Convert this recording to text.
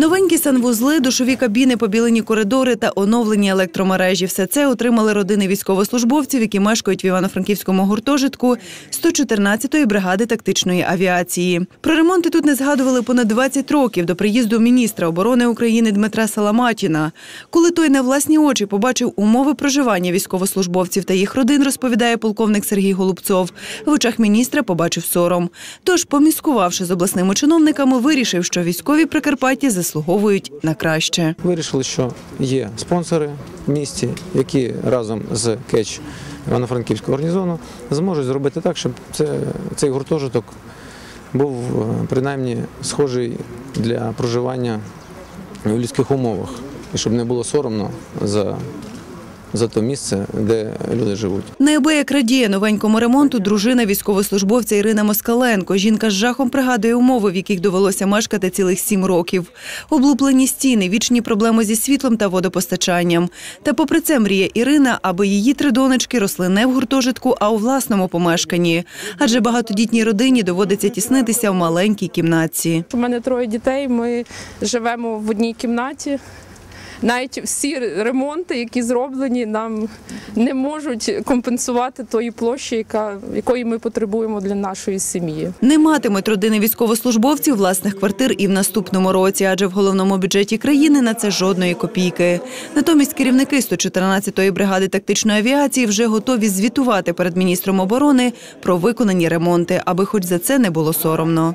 Новенькі санвузли, душові кабіни, побілені коридори та оновлені електромережі. Все це отримали родини військовослужбовців, які мешкають в Івано-Франківському гуртожитку 114-ї бригади тактичної авіації. Про ремонти тут не згадували понад 20 років до приїзду міністра оборони України Дмитра Саламатіна. Коли той на власні очі побачив умови проживання військовослужбовців та їх родин, розповідає полковник Сергій Голубцов. В очах міністра побачив сором. Тож, поміскувавши з обласними чиновниками, вирішив, що військові Прикарпаття заслуговують на краще. Вирішили, що є спонсори в місті, які разом з кетч Івано-Франківського гарнізону зможуть зробити так, щоб це, цей гуртожиток був е, принаймні схожий для проживання в людських умовах, і щоб не було соромно за, за те місце, де люди живуть. Неабияк радіє новенькому ремонту дружина військовослужбовця Ірина Москаленко. Жінка з жахом пригадує умови, в яких довелося мешкати цілих сім років. Облуплені стіни, вічні проблеми зі світлом та водопостачанням. Та попри це мріє Ірина, аби її три донечки росли не в гуртожитку, а у власному помешканні. Адже багатодітній родині доводиться тіснитися в маленькій кімнатці. У мене троє дітей. Ми живемо в одній кімнаті. Навіть всі ремонти, які зроблені, нам не можуть компенсувати тої площі, яка якої ми потребуємо для нашої сім'ї. Не матимуть родини військовослужбовців власних квартир і в наступному році, адже в головному бюджеті країни на це жодної копійки. Натомість керівники 114-ї бригади тактичної авіації вже готові звітувати перед міністром оборони про виконані ремонти, аби хоч за це не було соромно.